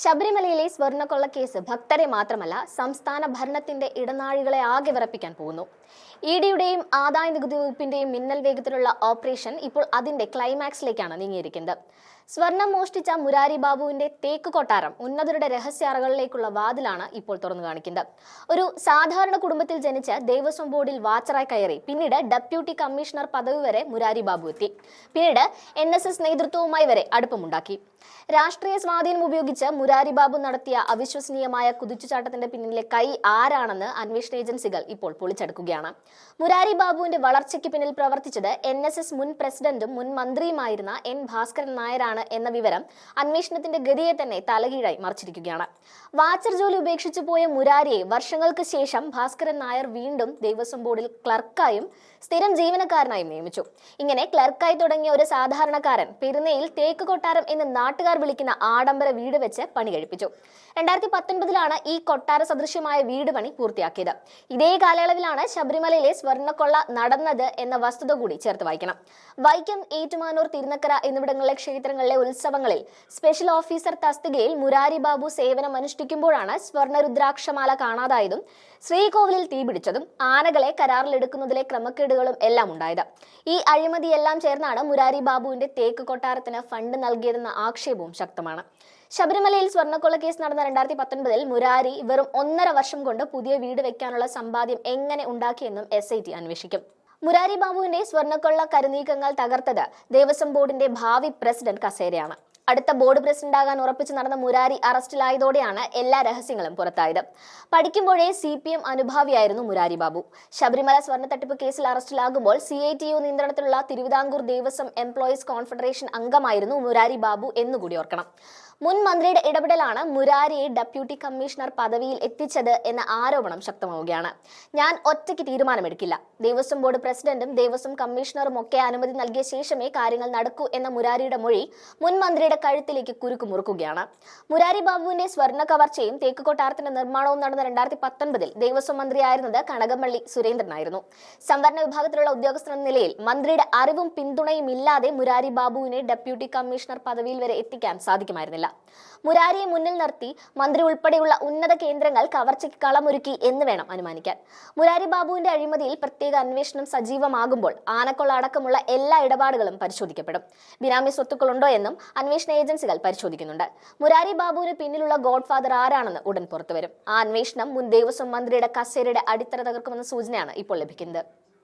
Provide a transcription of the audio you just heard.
ശബരിമലയിലെ സ്വർണക്കൊള്ള കേസ് ഭക്തരെ മാത്രമല്ല സംസ്ഥാന ഭരണത്തിന്റെ ഇടനാഴികളെ ആകെ വിറപ്പിക്കാൻ പോകുന്നു. ഇ ഡിയുടെയും ആദായ നികുതി വകുപ്പിന്റെയും മിന്നൽ വേഗത്തിലുള്ള ഓപ്പറേഷൻ ഇപ്പോൾ അതിന്റെ ക്ലൈമാക്സിലേക്കാണ് നീങ്ങിയിരിക്കുന്നത്. സ്വർണം മോഷ്ടിച്ച മുരാരി ബാബുവിന്റെ തേക്ക് കൊട്ടാരം ഉന്നതരുടെ രഹസ്യ അറകളിലേക്കുള്ള വാതിലാണ് ഇപ്പോൾ തുറന്നു കാണിക്കുന്നത്. ഒരു സാധാരണ കുടുംബത്തിൽ ജനിച്ച് ദേവസ്വം ബോർഡിൽ വാച്ചറായി കയറി പിന്നീട് ഡെപ്യൂട്ടി കമ്മീഷണർ പദവി വരെ മുരാരി ബാബു എത്തി. പിന്നീട് എൻ നേതൃത്വവുമായി വരെ അടുപ്പമുണ്ടാക്കി. രാഷ്ട്രീയ സ്വാധീനം ഉപയോഗിച്ച് മുരാരി ബാബു നടത്തിയ അവിശ്വസനീയമായ കുതിച്ചുചാട്ടത്തിന്റെ പിന്നിലെ കൈ ആരാണെന്ന് അന്വേഷണ ഏജൻസികൾ ഇപ്പോൾ പൊളിച്ചെടുക്കുകയാണ്. മുരാരി ബാബുവിന്റെ വളർച്ചയ്ക്ക് പിന്നിൽ പ്രവർത്തിച്ചത് എൻ മുൻ പ്രസിഡന്റും മുൻ മന്ത്രിയുമായിരുന്ന എൻ ഭാസ്കരൻ നായരാണ് എന്ന വിവരം അന്വേഷണത്തിന്റെ ഗതിയെ തന്നെ തലകീഴായി മറിച്ചിരിക്കുകയാണ്. വാച്ചർ ജോലി ഉപേക്ഷിച്ചു പോയ മുരാരിയെ വർഷങ്ങൾക്ക് ശേഷം ഭാസ്കരൻ നായർ വീണ്ടും ദേവസ്വം ബോർഡിൽ ക്ലർക്കായും സ്ഥിരം ജീവനക്കാരനായും നിയമിച്ചു. ഇങ്ങനെ ക്ലർക്കായി തുടങ്ങിയ ഒരു സാധാരണക്കാരൻ പെരുന്നയിൽ തേക്ക് കൊട്ടാരം എന്ന് നാട്ടുകാർ വിളിക്കുന്ന ആഡംബര വീട് വെച്ച് പണി കഴിപ്പിച്ചു. രണ്ടായിരത്തി പത്തൊൻപതിലാണ് ഈ കൊട്ടാര സദൃശ്യമായ വീട് പണി പൂർത്തിയാക്കിയത്. ഇതേ കാലയളവിലാണ് ശബരിമലയിലെ സ്വർണക്കൊള്ള നടന്നത് എന്ന വസ്തുത കൂടി ചേർത്ത് വായിക്കണം. വൈക്കം ഏറ്റുമാനൂർ തിരുനക്കര എന്നിവിടങ്ങളിലെ ക്ഷേത്രങ്ങളിലെ ഉത്സവങ്ങളിൽ സ്പെഷ്യൽ ഓഫീസർ തസ്തികയിൽ മുരാരി ബാബു സേവനം അനുഷ്ഠിക്കുമ്പോഴാണ് സ്വർണ രുദ്രാക്ഷമാല കാണാതായതും ശ്രീകോവിലിൽ തീപിടിച്ചതും ആനകളെ കരാറിലെടുക്കുന്നതിലെ ക്രമക്കേടുകളും എല്ലാം ഉണ്ടായത്. ഈ അഴിമതിയെല്ലാം ചേർന്നാണ് മുരാരി ബാബുവിന്റെ തേക്ക് കൊട്ടാരത്തിന് ഫണ്ട് നൽകിയതെന്ന ആക്ഷേപവും ശക്തമാണ്. ശബരിമലയിൽ സ്വർണക്കൊള്ള കേസ് നടന്ന രണ്ടായിരത്തി പത്തൊൻപതിൽ മുരാരി വെറും ഒന്നര വർഷം കൊണ്ട് പുതിയ വീട് വെക്കാനുള്ള സമ്പാദ്യം എങ്ങനെ ഉണ്ടാക്കിയെന്നും എസ് ഐ ടി അന്വേഷിക്കും. മുരാരി ബാബുവിന്റെ സ്വർണക്കൊള്ള കരുനീക്കങ്ങൾ തകർത്തത് ദേവസ്വം ബോർഡിന്റെ ഭാവി പ്രസിഡന്റ് കസേരയാണ്. അടുത്ത ബോർഡ് പ്രസിഡന്റാകാൻ ഉറപ്പിച്ചു നടന്ന മുരാരി അറസ്റ്റിലായതോടെയാണ് എല്ലാ രഹസ്യങ്ങളും പുറത്തായത്. പഠിക്കുമ്പോഴേ സി പി എം അനുഭാവിയായിരുന്നു മുരാരി ബാബു. ശബരിമല സ്വർണ തട്ടിപ്പ് കേസിൽ അറസ്റ്റിലാകുമ്പോൾ സി ഐ ടി യു നിയന്ത്രണത്തിലുള്ള തിരുവിതാംകൂർ ദേവസ്വം എംപ്ലോയീസ് കോൺഫെഡറേഷൻ അംഗമായിരുന്നു മുരാരി ബാബു എന്നുകൂടി ഓർക്കണം. മുൻ മന്ത്രിയുടെ ഇടപെടലാണ് മുരാരിയെ ഡെപ്യൂട്ടി കമ്മീഷണർ പദവിയിൽ എത്തിച്ചത് എന്ന ആരോപണം ശക്തമാവുകയാണ്. ഞാൻ ഒറ്റയ്ക്ക് തീരുമാനമെടുക്കില്ല. ദേവസ്വം ബോർഡ് പ്രസിഡന്റും ദേവസ്വം കമ്മീഷണറും ഒക്കെ അനുമതി നൽകിയ ശേഷമേ കാര്യങ്ങൾ നടക്കൂ എന്ന മുരാരിയുടെ മൊഴി മുൻ മന്ത്രിയുടെ കഴുത്തിലേക്ക് കുരുക്കു മുറുക്കുകയാണ് മുരാരി ബാബുവിന്റെ സ്വർണ കവർച്ചയും തേക്ക് കൊട്ടാരത്തിന്റെ നിർമ്മാണവും നടന്ന രണ്ടായിരത്തി പത്തൊൻപതിൽ ദേവസ്വം മന്ത്രിയായിരുന്നത് കനകംപള്ളി സുരേന്ദ്രനായിരുന്നു സംവരണ വിഭാഗത്തിലുള്ള ഉദ്യോഗസ്ഥൻ എന്ന നിലയിൽ മന്ത്രിയുടെ അറിവും പിന്തുണയും ഇല്ലാതെ മുരാരി ബാബുവിനെ ഡെപ്യൂട്ടി കമ്മീഷണർ പദവിയിൽ വരെ എത്തിക്കാൻ സാധിക്കുമായിരുന്നില്ല. മുരാരിയെ മുന്നിൽ നിർത്തി മന്ത്രി ഉൾപ്പെടെയുള്ള ഉന്നത കേന്ദ്രങ്ങൾ കവർച്ചയ്ക്ക് കളമൊരുക്കി എന്ന് വേണം അനുമാനിക്കാൻ. മുരാരി ബാബുവിന്റെ അഴിമതിയിൽ പ്രത്യേക അന്വേഷണം സജീവമാകുമ്പോൾ ആനക്കൊള്ള അടക്കമുള്ള എല്ലാ ഇടപാടുകളും പരിശോധിക്കപ്പെടും. ബിനാമി സ്വത്തുക്കളുണ്ടോ എന്നും അന്വേഷണ ഏജൻസികൾ പരിശോധിക്കുന്നുണ്ട്. മുരാരി ബാബുവിന് പിന്നിലുള്ള ഗോഡ് ഫാദർ ആരാണെന്ന് ഉടൻ പുറത്തുവരും. ആ അന്വേഷണം മുൻ ദേവസ്വം മന്ത്രിയുടെ കസേരയുടെ അടിത്തറ തകർക്കുമെന്ന സൂചനയാണ് ഇപ്പോൾ ലഭിക്കുന്നത്.